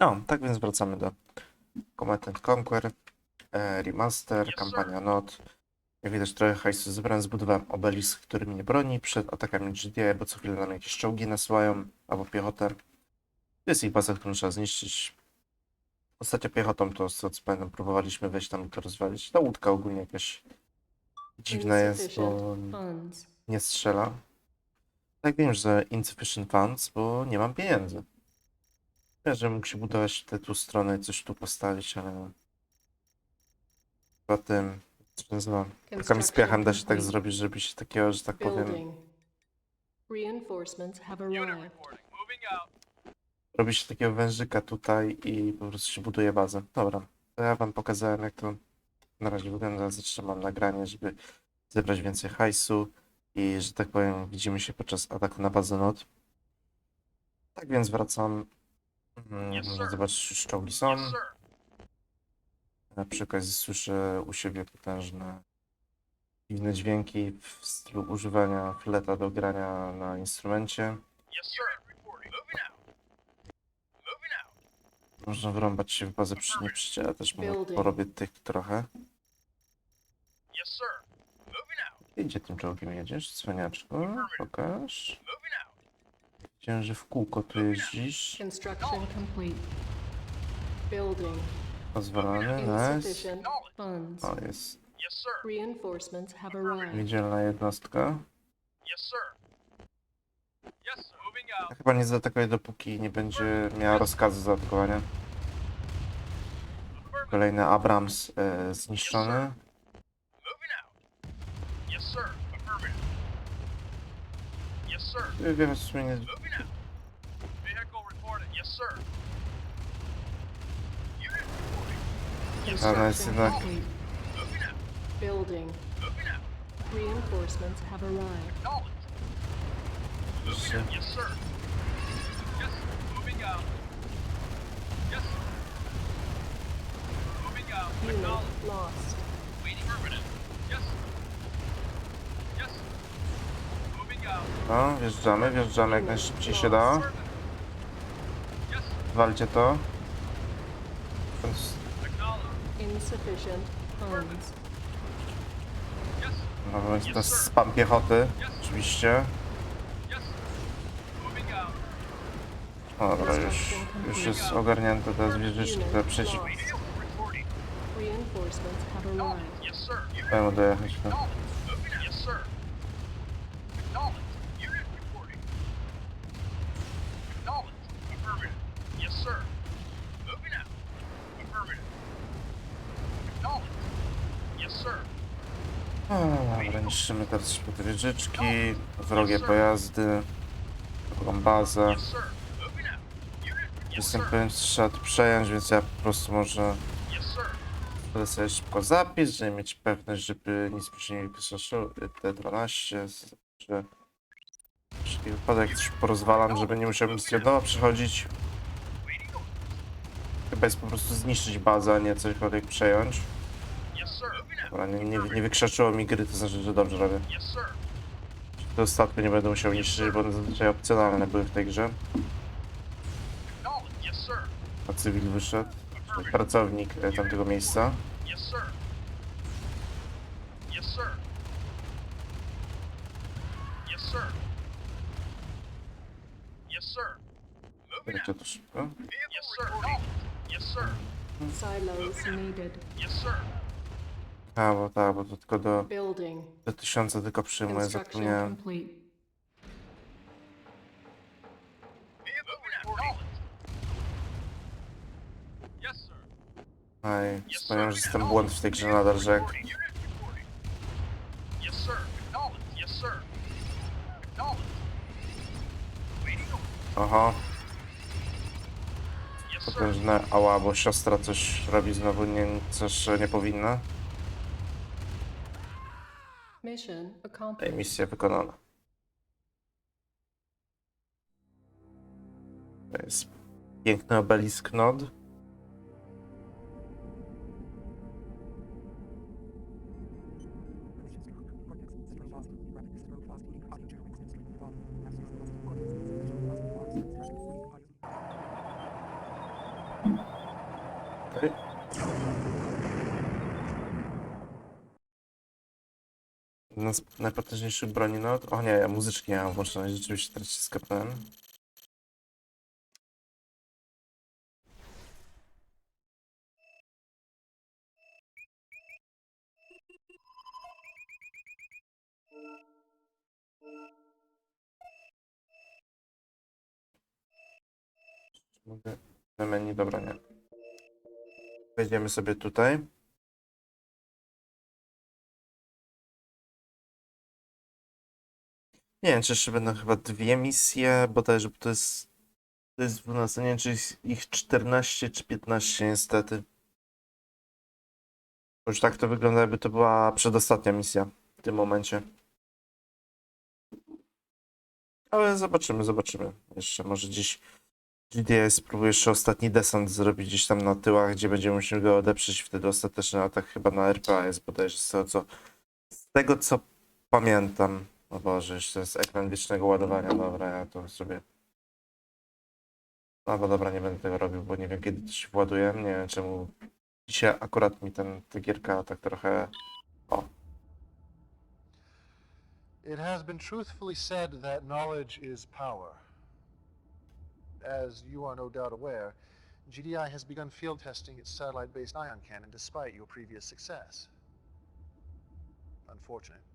No, tak więc wracamy do Command and Conquer, e, Remaster, kampania NOT. Jak widać trochę hajsu zebrałem, zbudowałem obelisk, który mnie broni przed atakami GDA, bo co chwilę nam jakieś czołgi nasyłają, albo piechotę. To jest ich baza, którą trzeba zniszczyć. Ostatnio piechotą to, co co pamiętam, próbowaliśmy wejść tam i to rozwalić. Ta łódka ogólnie jakaś dziwna jest, bo nie strzela. Tak wiem, że insufficient funds, bo nie mam pieniędzy. Ja, że mógł się budować te tu strony, coś tu postawić, ale poza tym, co się nazywa, takami z piachem da się tak zrobić, żeby się takiego, że tak powiem, robi się takiego wężyka tutaj i po prostu się buduje bazę. Dobra, to ja wam pokazałem, jak to na razie wygląda. Zatrzymam nagranie, żeby zebrać więcej hajsu i, że tak powiem, widzimy się podczas ataku na bazę NOT. Tak więc wracam. Mm, Jak Yes, można sir. zobaczyć, już czołgi są. Yes, sir. A przy okazji słyszę u siebie potężne dziwne dźwięki w stylu używania fleta do grania na instrumencie. Yes, sir. Reporting. Moving out. Moving out. Można wrąbać się w bazę przy nieprzyciele, ja też może Building. porobię tych trochę. Yes, sir. Moving out. Gdzie tym czołgiem jedziesz, cwaniaczku? Pokaż. Moving out. Widziałem, że w kółko tu jeździsz. Construction complete. Building. Pozwolony, nice. Insufficient funds. O, jest Yes, sir. Reinforcements have arrived. niedzielna jednostka. Yes, sir. Yes, sir. Moving Ja chyba nie zaatakuje, dopóki nie będzie miała rozkazu zaatakowania. Kolejny Abrams e, zniszczony. Sir. Ty Wiem, w sumie nie... Moving out. Vehicle reporting. Yes, sir. Unit reporting. Yes, Ale sir. jest jednak... complete. Moving out. Building. Moving out. Reinforcements have arrived. Acknowledged. Moving out. Yes, sir. Yes, sir. Moving out. Yes, sir. Moving out. Unit Acknowledged. lost. Waiting permanent. Yes, sir. No, wjeżdżamy, wjeżdżamy jak najszybciej się da. Walcie to. Więc, Acknowledged. Insufficient funds. No, jest to spam piechoty, oczywiście. O, dobra, już, już jest ogarnięte te zwierzyczki, te przeciw... Vehicle reporting. Reinforcements have arrived. Unit Temu dojechać. No. Yes, sir. Acknowledged. Unit reporting. Acknowledged. Affirmative. Yes, sir. Moving out. Affirmative. Acknowledged. Yes, sir. O, Dobra, niszczymy teraz te wieżyczki, wrogie pojazdy, drugą bazę. Jestem pewien, trzeba to przejąć, więc ja po prostu może będę sobie szybko zapis, żeby mieć pewność, żeby nic mi się nie wypiszało. T12, że wszelki wypadek coś porozwalam, żeby nie musiałbym z od nowa przychodzić. Chyba jest po prostu zniszczyć bazę, a nie cośkolwiek przejąć. Yes, sir. Moving out. Dobra, nie, nie, nie wykrzaczyło mi gry, to znaczy, że dobrze robię. Do statku nie będę musiał niszczyć, bo one zazwyczaj opcjonalne były w tej grze. A cywil wyszedł, pracownik e, tamtego miejsca. Lecie to szybko. Sir. Silos needed. Yes, sir. A, bo tak, bo to tylko do, Building. do tysiąca tylko przyjmuję, Construction zapomniałem. complete. Aj, Yes, wspomniałem, że jest ten błąd w tej grze nadal, że jak. Yes, sir. Acknowledged. Yes, sir. Acknowledged. Waiting orders. Oho, Yes, sir. potężne ała, bo siostra coś robi znowu nie, coś nie powinna. Mission accomplished. misja wykonana. To jest piękny obelisk Nod. Jedna z najpotężniejszych broni, no. O nie, ja muzyczki nie mam włączonej, rzeczywiście teraz się skapnąłem. Mogę na menu, dobra, nie. Wejdziemy sobie tutaj. Nie wiem, czy jeszcze będą chyba dwie misje, bodajże, bo to jest to jest 12, nie wiem, czy ich 14 czy 15 niestety. Bo Już tak to wygląda, jakby to była przedostatnia misja w tym momencie. Ale zobaczymy, zobaczymy. Jeszcze może gdzieś GTA spróbuję jeszcze ostatni desant zrobić gdzieś tam na tyłach, gdzie będziemy musieli go odeprzeć. Wtedy ostateczny atak chyba na RPA jest bodajże z tego co, z tego, co pamiętam. O Boże, jeszcze jest ekran wiecznego ładowania. Dobra, ja to sobie... No bo dobra, nie będę tego robił, bo nie wiem kiedy to się właduje. Nie wiem czemu dzisiaj akurat mi ten, ta gierka tak trochę... O, It has been truthfully said that knowledge is power. As you are no doubt aware, GDI has begun field testing its satellite-based ion cannon despite your previous success. Unfortunate.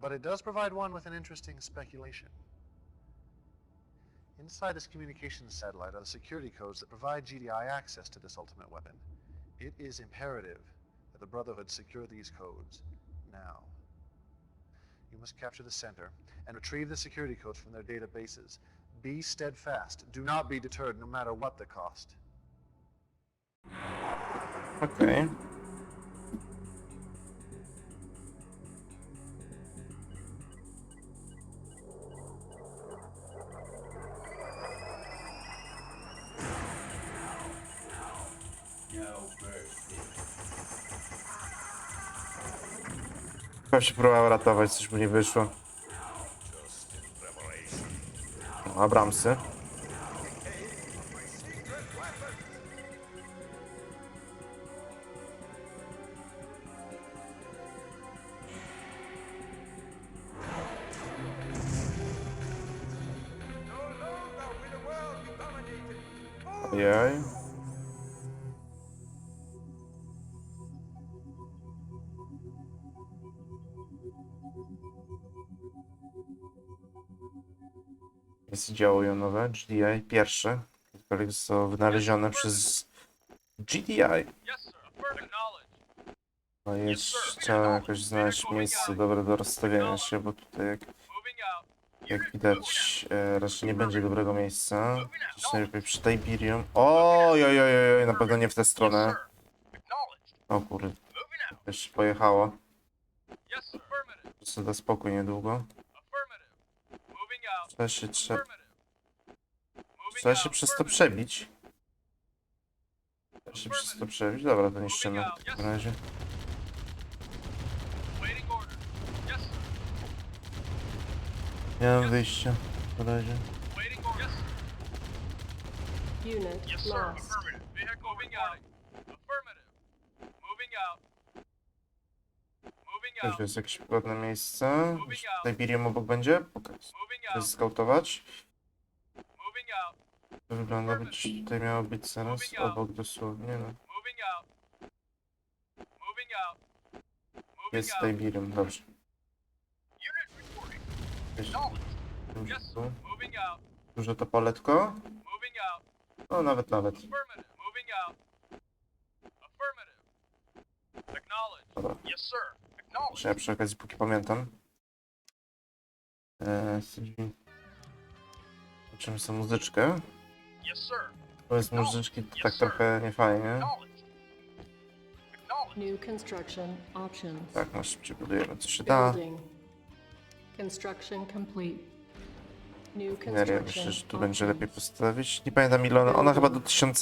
But it does provide one with an interesting speculation. Inside this communications satellite are the security codes that provide GDI access to this ultimate weapon. It is imperative that the Brotherhood secure these codes now. You must capture the center and retrieve the security codes from their databases. Be steadfast. Do not be deterred, no matter what the cost. okej. Chyba się próbował ratować, coś mu nie wyszło. No, Abramsy. Działo nowe, GDI pierwsze, które zostało wynalezione przez GDI. No trzeba jakoś znaleźć miejsce dobre do rozstawienia się, bo tutaj jak, jak widać e, raczej nie będzie dobrego miejsca. Gdzieś najlepiej przy Tiberium. Oj, oj, oj, oj, na pewno nie w tę stronę. O kurde, też pojechało. Yes, da spokój niedługo. Trzeba się, trzeba, trzeba się przez to przebić. Trzeba się przez to przebić. Dobra, to niszczymy w takim razie. Nie mam wyjścia. Na razie. Unit Yes, sir. lost. Affirmative. Vehicle moving out. Affirmative. Moving out. Moving Też out. jest jakieś ładne miejsce. Tiberium obok będzie? Pokaż. Moving out. skautować. To wygląda być, tutaj miało być zaraz obok dosłownie. No. Jest out. Tiberium, dobrze. Jest Yes, tu. duże to out. No nawet, nawet. Dobra. Ja przy okazji, póki pamiętam. Eee, Zobaczymy sobie muzyczkę. Yes, sir. Bez muzyczki to tak trochę niefajnie. New construction options. Tak, no szybciej budujemy co się da. Building. Construction complete. New myślę, że tu będzie lepiej postawić. Nie pamiętam ile ona, ona chyba do 1000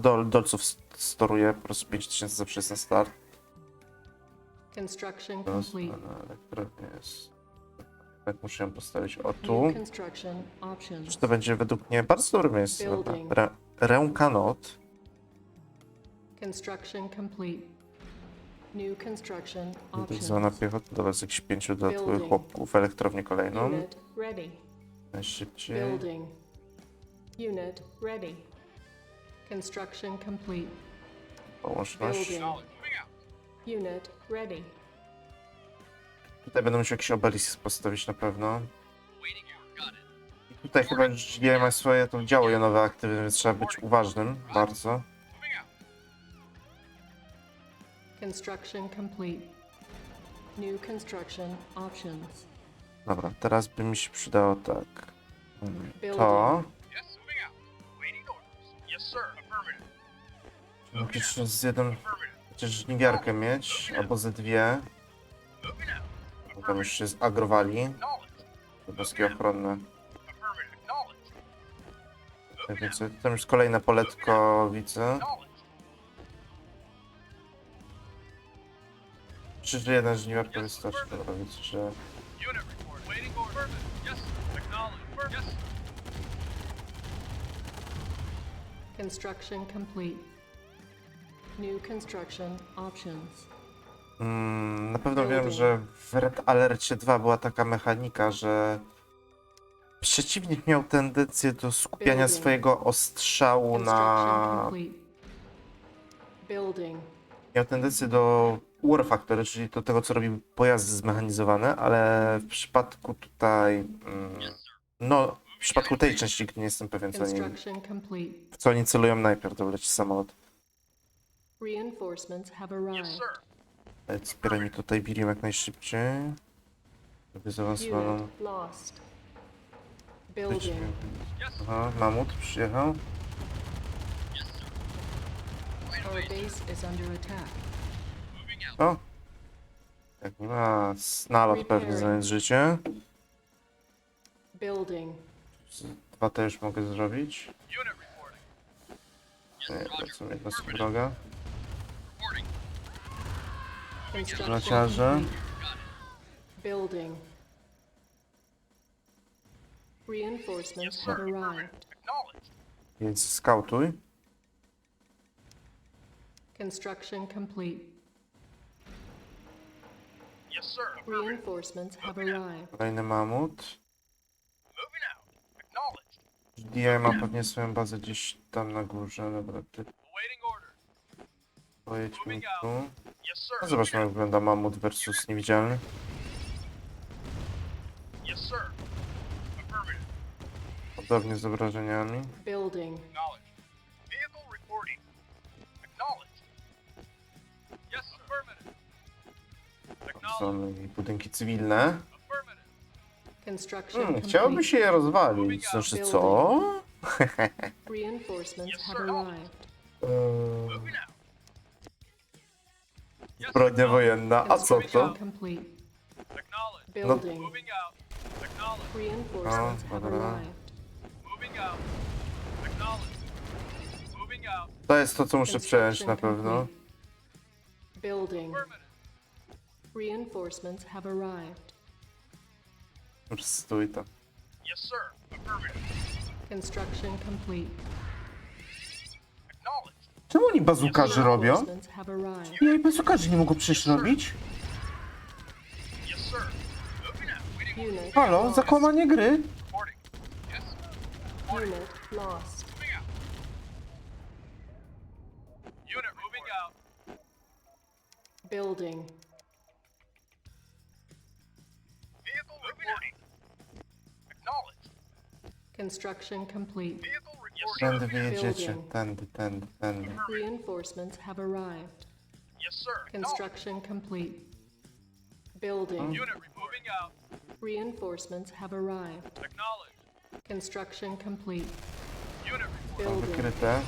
dol, dolców st- storuje, po prostu 5000 zawsze jest na start. Construction complete. na elektrownię jest. Muszę ją postawić o tu. Czy to będzie według mnie bardzo dobre miejsce. Dobra. Rękanot. Construction complete. New construction do was jakichś pięciu dodatkowych chłopków, elektrownię kolejną. Unit ready. Najszybciej. Building. Unit ready. Construction complete. Połączność. Unit ready. Tutaj będę musiał jakiś obelisk postawić na pewno. I tutaj chyba GDI ma swoje to działo jonowe aktywne, więc trzeba być uważnym bardzo. Construction complete. New construction options. Dobra, teraz by mi się przydało tak. Mm, To. Jeszcze z jedną, chociaż żniwiarkę mieć, albo ze dwie. Bo tam już się zagrowali. Jednostki ochronne. Tak więc tam już kolejne poletko widzę. Knowledge. Czy że jeden żniwiarka wystarczy? Dobra, widzę, że... Construction complete. New construction options. Mm, na pewno wiem, że w Red Alercie 2 była taka mechanika, że przeciwnik miał tendencję do skupiania Building. swojego ostrzału na... Building. Miał tendencję do War Factory, czyli do tego, co robi pojazdy zmechanizowane, ale w przypadku tutaj... Mm, no, w przypadku tej części nie jestem pewien, co oni, w co oni celują najpierw, to leci samolot. Reinforcements have Yes, arrived. Mi tutaj Birim jak najszybciej. Building. Yes. Aha, mamut przyjechał. O! Jak nie ma, nalot pewnie zająć życie. Dwa te już mogę zrobić. Nie, to są jednostki wroga. Complete. Building. Reinforcements have arrived. Acknowledge. Więc skautuj. Construction complete. Yes, sir. Reinforcements have arrived. Kolejny mamut. Moving out. Acknowledged. DI ma pewnie swoją bazę gdzieś tam na górze. Dobra, ty. Pojedźmy tu. No zobaczmy jak wygląda mamut versus niewidzialny. Yes, sir. Affirmative. Podobnie z obrażeniami. Building. Acknowledged. Vehicle reporting. Acknowledged. Yes, sir. Affirmative. Acknowledged. Są i budynki cywilne. Affirmative. Construction Hmm, chciałoby complete. się je rozwalić. Znaczy co? Reinforcements have arrived. Eee, Moving out. Zbrodnia wojenna. A co to? complete. Acknowledged. Building. Moving out. Acknowledged. Reinforcements have dobra. arrived. Moving out. Acknowledged. Moving out. To jest to, co muszę przejąć na pewno. Building. Affirmative. Reinforcements have arrived. Stój tam. Yes, sir. Affirmative. Construction complete. Czemu oni bazukarzy robią? Arrived. Nie, bazukarzy nie mogą przecież robić. Halo, zakłamanie gry. Building. Vehicle reporting. Acknowledged. Construction complete. Tędy wyjedziecie. Tędy, tędy, tędy. Reinforcements have arrived. Yes, sir. Construction complete. Building. Unit moving out. Reinforcements have arrived. Acknowledged. Construction complete. Unit Są reporting. Building. wykryte.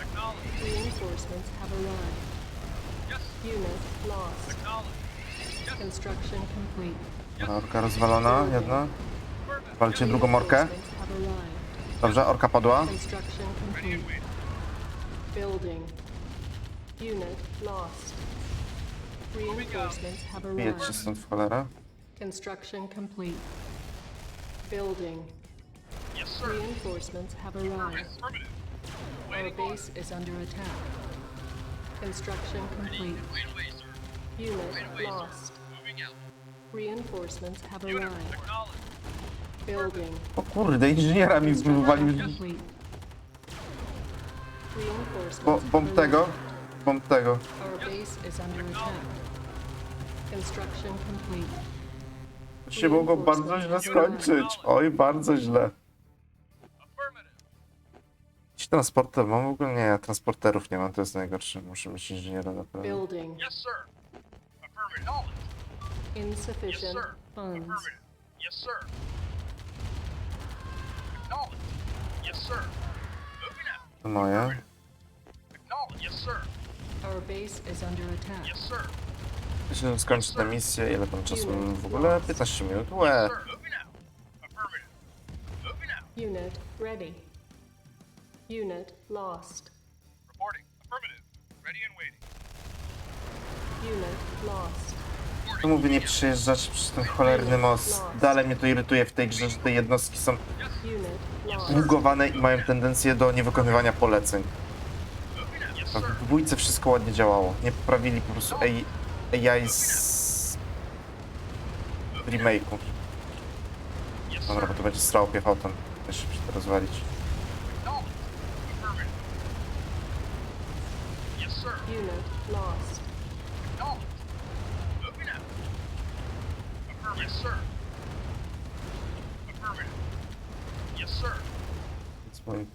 Acknowledged. Reinforcements have arrived. Yes. Unit lost. Acknowledged. Yes. Construction complete. Orka rozwalona, jedna. Walcie drugą orkę. Reinforcements have arrived. Dobrze, orka padła. Construction complete. Building. Unit lost. Reinforcements have Wyjedźcie arrived. stąd w cholerę. Construction complete. Building. Yes, sir. Reinforcements have arrived. Affirmative. Our Waiting order. base is under attack. Construction complete. Right away, sir. Unit away, lost. Moving out. Reinforcements have Unit, arrived. acknowledge. Building. O kurde, inżyniera mi. Reinforcements Bo, bomb tego. Bomb tego. Our base is under attack. Construction complete. To się mogło bardzo źle skończyć. Oj, bardzo źle. Jakiś transporter mam w ogóle? Nie, ja transporterów nie mam, to jest najgorsze. Muszę mieć inżyniera naprawdę. Building. Yes, sir. Affirmative. Acknowledge. Yes, Insufficient sir. funds. Affirmative. Yes, sir. Acknowledge. Yes, sir. Moving out. To moje. Acknowledge. Yes, sir. Our base is under attack. Yes, sir. Jeśli skończyć tę misję, ile tam czasu mam w ogóle? 15 minut. Łe. Unit ready. Unit lost. Reporting. Affirmative. Ready and waiting. Unit lost. To mówię, nie przejeżdżać przez ten cholerny most. Dalej mnie to irytuje w tej grze, że te jednostki są. Bugowane i mają tendencję do niewykonywania poleceń. A w dwójce wszystko ładnie działało. Nie poprawili po prostu AI, AI z remake'u. Dobra, bo to będzie strał piechotą. Jeszcze się to rozwalić. Unit lost. Yes, sir. Affirmative. Yes, sir. Więc mój Yes, Roger. frajer, że tak powiem. Yes, moving out. Acknowledge. Moving out. Yes, sir. Yes, sir. Yes, sir.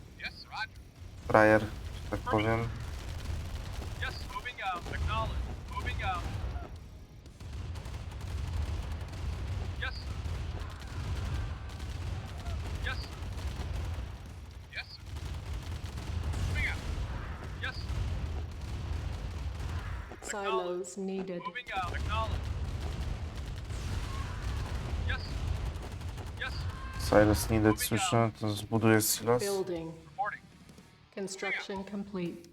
Moving out. Yes, sir. Silos needed. Moving out. Acknowledge. Yes, sir. Yes, sir. Silos needed, słyszę, to zbuduję silos. Building. Construction complete.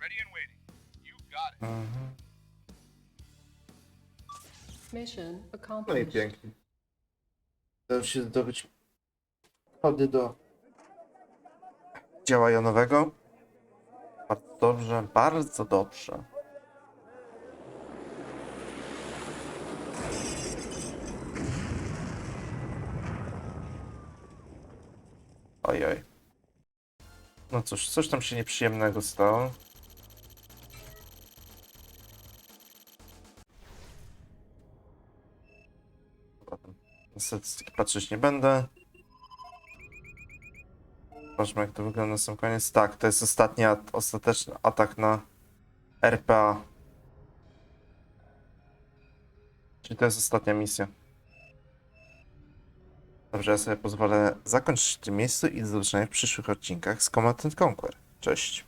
Ready and waiting. You got it. Mhm. Mission No i accomplished. pięknie. Udało się zdobyć chody do działa jonowego. Bardzo dobrze, bardzo dobrze. Ojoj. No cóż, coś tam się nieprzyjemnego stało. Na statystyki patrzeć nie będę. Zobaczmy jak to wygląda na sam koniec. Tak, to jest ostatni at ostateczny atak na RPA. Czyli to jest ostatnia misja. Dobrze, ja sobie pozwolę zakończyć w tym miejscu i do zobaczenia w przyszłych odcinkach z Command and Conquer. Cześć.